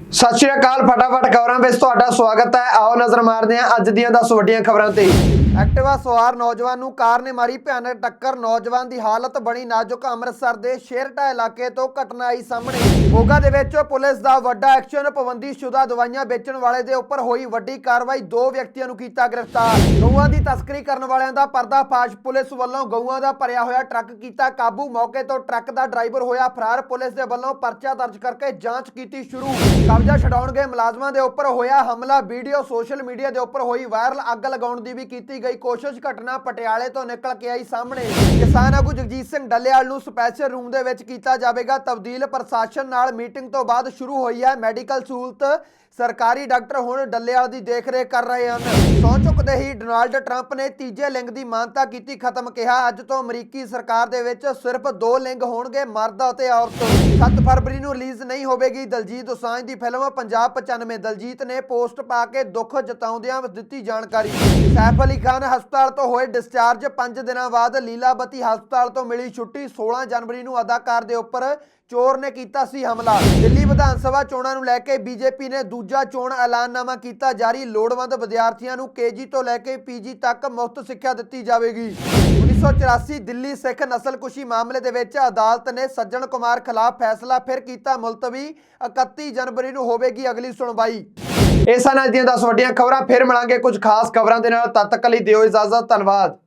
ਸਤਿ ਸ਼੍ਰੀ ਅਕਾਲ, ਫਟਾਫਟ ਖਬਰਾਂ ਵਿੱਚ ਤੁਹਾਡਾ ਸਵਾਗਤ ਹੈ। ਆਓ ਨਜ਼ਰ ਮਾਰਦੇ ਹਾਂ ਅੱਜ ਦੀਆਂ 10 ਵੱਡੀਆਂ ਖਬਰਾਂ ਤੇ। ਐਕਟਿਵਾ ਸਵਾਰ ਨੌਜਵਾਨ ਨੂੰ ਕਾਰ ਨੇ ਮਾਰੀ ਭਿਆਨਕ ਟੱਕਰ। ਨੌਜਵਾਨ ਦੀ ਹਾਲਤ ਬਣੀ ਨਾਜ਼ੁਕ ਅੰਮ੍ਰਿਤਸਰ ਦੇ ਸ਼ੇਰਟਾ ਇਲਾਕੇ ਤੋਂ ਘਟਨਾ ਆਈ ਸਾਹਮਣੇ। ਮੋਗਾ ਦੇ ਵਿੱਚ ਪੁਲਿਸ ਦਾ ਵੱਡਾ ਐਕਸ਼ਨ, ਪਾਬੰਦੀਸ਼ੁਦਾ ਦਵਾਈਆਂ ਵੇਚਣ ਵਾਲੇ ਦੇ ਉੱਪਰ ਹੋਈ ਵੱਡੀ ਕਾਰਵਾਈ। ਦੋ ਵਿਅਕਤੀਆਂ ਨੂੰ ਕੀਤਾ ਗ੍ਰਿਫਤਾਰ। ਗਊਆਂ ਦੀ ਤਸਕਰੀ ਕਰਨ ਵਾਲਿਆਂ ਦਾ ਪਰਦਾਫਾਸ਼। ਪੁਲਿਸ ਵੱਲੋਂ ਗਊਆਂ ਦਾ ਭਰਿਆ ਹੋਇਆ ਟਰੱਕ ਕੀਤਾ ਕਾਬੂ। ਮੌਕੇ ਤੋਂ ਟਰੱਕ ਦਾ ਡਰਾਈਵਰ ਹੋਇਆ ਫਰਾਰ। ਪੁਲਿਸ ਦੇ ਵੱਲੋਂ ਪਰਚਾ ਦਰਜ ਕਰਕੇ ਜਾਂਚ ਕੀਤੀ ਸ਼ੁਰੂ। ਕਬਜ਼ਾ ਛਡਾਉਣ ਮੁਲਾਜ਼ਮਾਂ ਦੇ ਉੱਪਰ ਹੋਇਆ ਹਮਲਾ, ਵੀਡੀਓ ਸੋਸ਼ਲ ਮੀਡੀਆ ਦੇ ਉੱਪਰ ਹੋਈ ਵਾਇਰਲ, ਅੱਗ ਲਗਾਉਣ ਦੀ ਵੀ ਕੀਤੀ ਗਈ ਕੋਸ਼ਿਸ਼, ਘਟਨਾ ਪਟਿਆਲੇ ਤੋਂ ਨਿਕਲ ਕੇ ਆਈ ਸਾਹਮਣੇ। ਕਿਸਾਨ ਆਗੂ ਜਗਜੀਤ ਸਿੰਘ ਡੱਲੇਵਾਲ ਨੂੰ ਸਪੈਸ਼ਲ ਰੂਮ ਦੇ ਵਿੱਚ ਕੀਤਾ ਜਾਵੇਗਾ ਤਬਦੀਲ, ਪ੍ਰਸ਼ਾਸਨ ਨਾਲ ਮੀਟਿੰਗ ਤੋਂ ਬਾਅਦ ਸ਼ੁਰੂ ਹੋਈ ਹੈ ਮੈਡੀਕਲ ਸਹੂਲਤ। ਸਰਕਾਰੀ ਡਾਕਟਰ ਹੁਣ ਡੱਲੇਵਾਲ ਦੀ ਦੇਖਰੇਖ ਕਰ ਰਹੇ ਹਨ। ਸਹੁੰ ਚੁੱਕਦੇ ਹੀ ਡੋਨਾਲਡ ਟਰੰਪ ਨੇ ਤੀਜੇ ਲਿੰਗ ਦੀ ਮਾਨਤਾ ਕੀਤੀ, ਖਤਮ ਕਿਹਾ। ਅੱਜ ਤੋਂ ਅਮਰੀਕੀ ਸਰਕਾਰ ਦੇ ਵਿੱਚ ਸਿਰਫ ਦੋ ਲਿੰਗ ਹੋਣਗੇ, ਮਰਦ ਅਤੇ ਔਰਤ। 7 ਫਰਵਰੀ ਨੂੰ ਰਿਲੀਜ਼ ਨਹੀਂ ਹੋਵੇਗੀ। ਦਲਜੀਤ ਦੋਸਾਂਝ ਦੀ ਫਿਲਮ ਪੰਜਾਬ 95 ਦਲਜੀਤ ਨੇ ਪੋਸਟ ਪਾ ਕੇ ਦੁੱਖ ਜਤਾਉਂਦਿਆਂ ਦਿੱਤੀ ਜਾਣਕਾਰੀ। ਸੈਫ ਅਲੀ ਖਾਨ ਹਸਪਤਾਲ ਤੋਂ ਹੋਏ ਡਿਸਚਾਰਜ 5 ਦਿਨਾਂ ਬਾਅਦ ਲੀਲਾਵਤੀ ਹਸਪਤਾਲ ਤੋਂ ਮਿਲੀ ਛੁੱਟੀ। 16 ਜਨਵਰੀ ਨੂੰ ਅਦਾਕਾਰ ਦੇ ਉੱਪਰ ਚੋਰ ਨੇ ਕੀਤਾ ਸੀ ਹਮਲਾ। ਦਿੱਲੀ ਵਿਧਾਨ ਸਭਾ ਚੋਣਾਂ ਨੂੰ ਲੈ ਕੇ ਬੀਜੇਪੀ ਨੇ ਦੂਜੇ ਦੂਜਾ ਚੋਣ ਐਲਾਨਨਾਮਾ ਕੀਤਾ ਜਾਰੀ, ਲੋੜਵੰਦ ਵਿਦਿਆਰਥੀਆਂ ਨੂੰ ਕੇਜੀ ਤੋਂ ਲੈ ਕੇ ਪੀਜੀ ਤੱਕ ਮੁਫਤ ਸਿੱਖਿਆ ਦਿੱਤੀ ਜਾਵੇਗੀ। 1984 ਦਿੱਲੀ ਸਿੱਖ ਨਸਲਕੁਸ਼ੀ ਮਾਮਲੇ ਦੇ ਵਿੱਚ ਅਦਾਲਤ ਨੇ ਸੱਜਣ ਕੁਮਾਰ ਖਿਲਾਫ ਫੈਸਲਾ ਫਿਰ ਕੀਤਾ, ਮੁਲਤਵੀ 31 ਜਨਵਰੀ ਨੂੰ ਹੋਵੇਗੀ ਅਗਲੀ ਸੁਣਵਾਈ। ਇਹ ਸਨ ਅੱਜ ਦੀਆਂ 10 ਵੱਡੀਆਂ ਖਬਰਾਂ, ਫਿਰ ਮਿਲਾਂਗੇ ਕੁਝ ਖਾਸ ਖਬਰਾਂ ਦੇ ਨਾਲ, ਤਦ ਤੱਕ ਲਈ ਦਿਓ ਇਜਾਜ਼ਤ, ਧੰਨਵਾਦ।